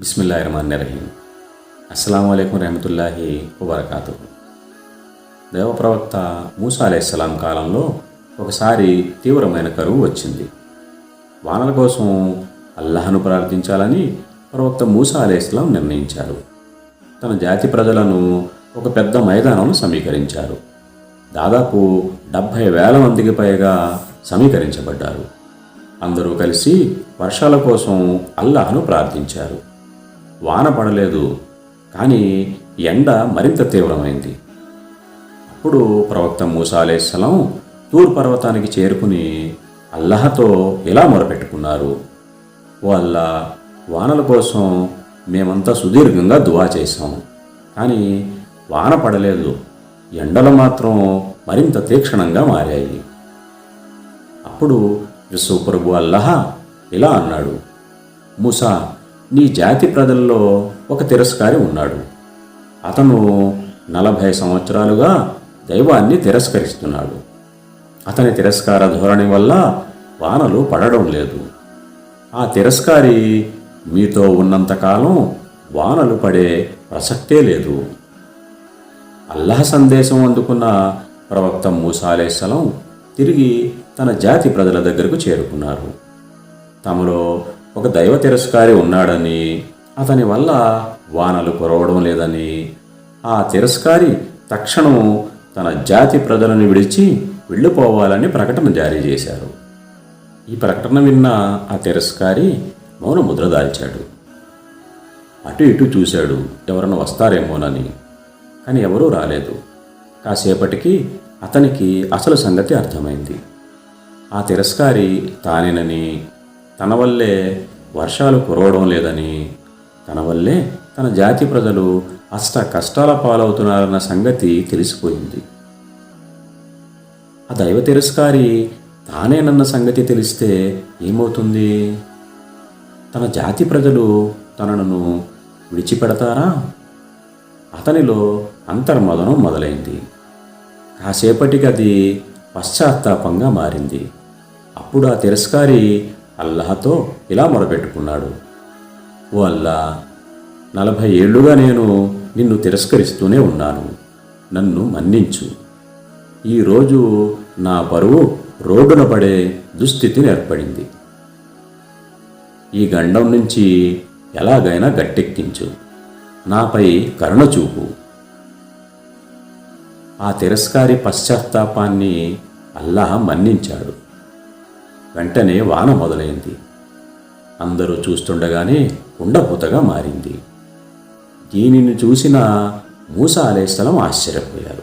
బిస్మిల్లా రహమాన్ రహీం అస్సలం అయికం రహమతుల్లాహి వబర్కాతు. దేవ ప్రవక్త మూసా అలైస్లాం కాలంలో ఒకసారి తీవ్రమైన కరువు వచ్చింది. వానల కోసం అల్లాహను ప్రార్థించాలని ప్రవక్త మూసా అలైస్లాం నిర్ణయించారు. తన జాతి ప్రజలను ఒక పెద్ద మైదానంలో సమీకరించారు. దాదాపు డెబ్భై వేల మందికి పైగా సమీకరించబడ్డారు. అందరూ కలిసి వర్షాల కోసం అల్లాహను ప్రార్థించారు. వాన పడలేదు కానీ ఎండ మరింత తీవ్రమైంది. అప్పుడు ప్రవక్త మూసాలేసలం తూర్ పర్వతానికి చేరుకుని అల్లహతో ఇలా మొరపెట్టుకున్నారు. వాళ్ళ వానల కోసం మేమంతా సుదీర్ఘంగా దువా చేశాం కానీ వాన పడలేదు ఎండలు మాత్రం మరింత తీక్షణంగా మారాయి. అప్పుడు విశ్వప్రభు అల్లహ ఇలా అన్నాడు మూసా నీ జాతి ప్రజల్లో ఒక తిరస్కారి ఉన్నాడు. అతను నలభై సంవత్సరాలుగా దైవాన్ని తిరస్కరిస్తున్నాడు. అతని తిరస్కార ధోరణి వల్ల వానలు పడడం లేదు. ఆ తిరస్కారి మీతో ఉన్నంతకాలం వానలు పడే ప్రసక్తే లేదు. అల్లాహ్ సందేశం అందుకున్న ప్రవక్త మూసా తిరిగి తన జాతి ప్రజల దగ్గరకు చేరుకున్నారు. తమలో ఒక దైవ తిరస్కారి ఉన్నాడని అతని వల్ల వానలు కురవడం లేదని. ఆ తిరస్కారి తక్షణం తన జాతి ప్రజలను విడిచి వెళ్ళిపోవాలని ప్రకటన జారీ చేశారు. ఈ ప్రకటన విన్న ఆ తిరస్కారి మౌన ముద్ర దాల్చాడు. అటు ఇటు చూశాడు ఎవరన్నా వస్తారేమోనని. కానీ ఎవరూ రాలేదు. కాసేపటికి అతనికి అసలు సంగతి అర్థమైంది. ఆ తిరస్కారి తానేనని తన వల్లే వర్షాలు కురవడం లేదని తన వల్లే తన జాతి ప్రజలు అష్ట కష్టాల పాలవుతున్నారన్న సంగతి తెలిసిపోయింది. ఆ దైవ తిరస్కారి తానేనన్న సంగతి తెలిస్తే ఏమవుతుంది? తన జాతి ప్రజలు తనను విడిచిపెడతారా? అతనిలో అంతర్మదనం మొదలైంది. కాసేపటికి అది పశ్చాత్తాపంగా మారింది. అప్పుడు ఆ తిరస్కారి అల్లాహతో ఇలా మొరపెట్టుకున్నాడు. ఓ అల్లా నలభై ఏళ్ళుగా నేను నిన్ను తిరస్కరిస్తూనే ఉన్నాను. నన్ను మన్నించు. ఈరోజు నా బరువు రోడ్డున పడే దుస్థితిని ఏర్పడింది. ఈ గండం నుంచి ఎలాగైనా గట్టెక్కించు. నాపై కరుణ చూపు. ఆ తిరస్కారి పశ్చాత్తాపాన్ని అల్లాహ్ మన్నించాడు. వెంటనే వాన మొదలైంది. అందరూ చూస్తుండగానే ఉండపోతగా మారింది. దీనిని చూసిన మూసా అలేస్థలం ఆశ్చర్యపోయారు.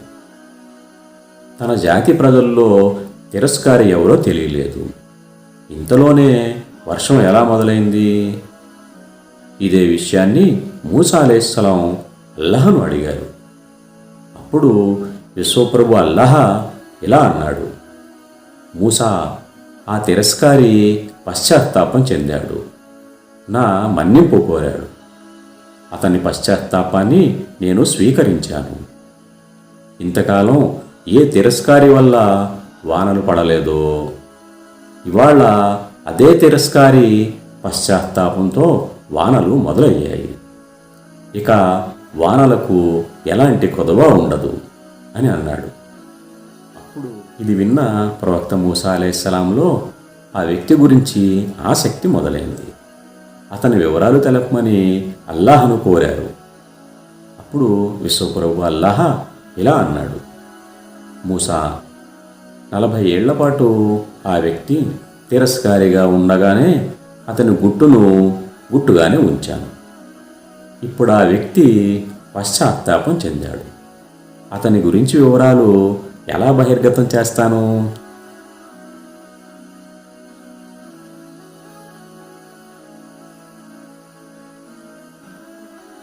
తన జాతి ప్రజల్లో తిరస్కారి ఎవరో తెలియలేదు. ఇంతలోనే వర్షం ఎలా మొదలైంది? ఇదే విషయాన్ని మూసా అలేస్థలం అల్లహను అడిగారు. అప్పుడు విశ్వప్రభు అల్లహ ఇలా అన్నాడు మూసా ఆ తిరస్కారి పశ్చాత్తాపం చెందాడు. నా మన్నింపు కోరాడు. అతని పశ్చాత్తాపాన్ని నేను స్వీకరించాను. ఇంతకాలం ఏ తిరస్కారి వల్ల వానలు పడలేదో? ఇవాళ అదే తిరస్కారి పశ్చాత్తాపంతో వానలు మొదలయ్యాయి. ఇక వానలకు ఎలాంటి కొదవ ఉండదు అని అన్నాడు. ఇది విన్న ప్రవక్త మూసా అలైహిస్సలాంలో ఆ వ్యక్తి గురించి ఆసక్తి మొదలైంది. అతని వివరాలు తెలపమని అల్లాహను కోరారు. అప్పుడు విశ్వప్రభు అల్లాహ ఇలా అన్నాడు మూసా నలభై ఏళ్ళ పాటు ఆ వ్యక్తి తిరస్కారిగా ఉండగానే అతని గుట్టును గుట్టుగానే ఉంచాను. ఇప్పుడు ఆ వ్యక్తి పశ్చాత్తాపం చెందాడు. అతని గురించి వివరాలు ఎలా బహిర్గతం చేస్తాను?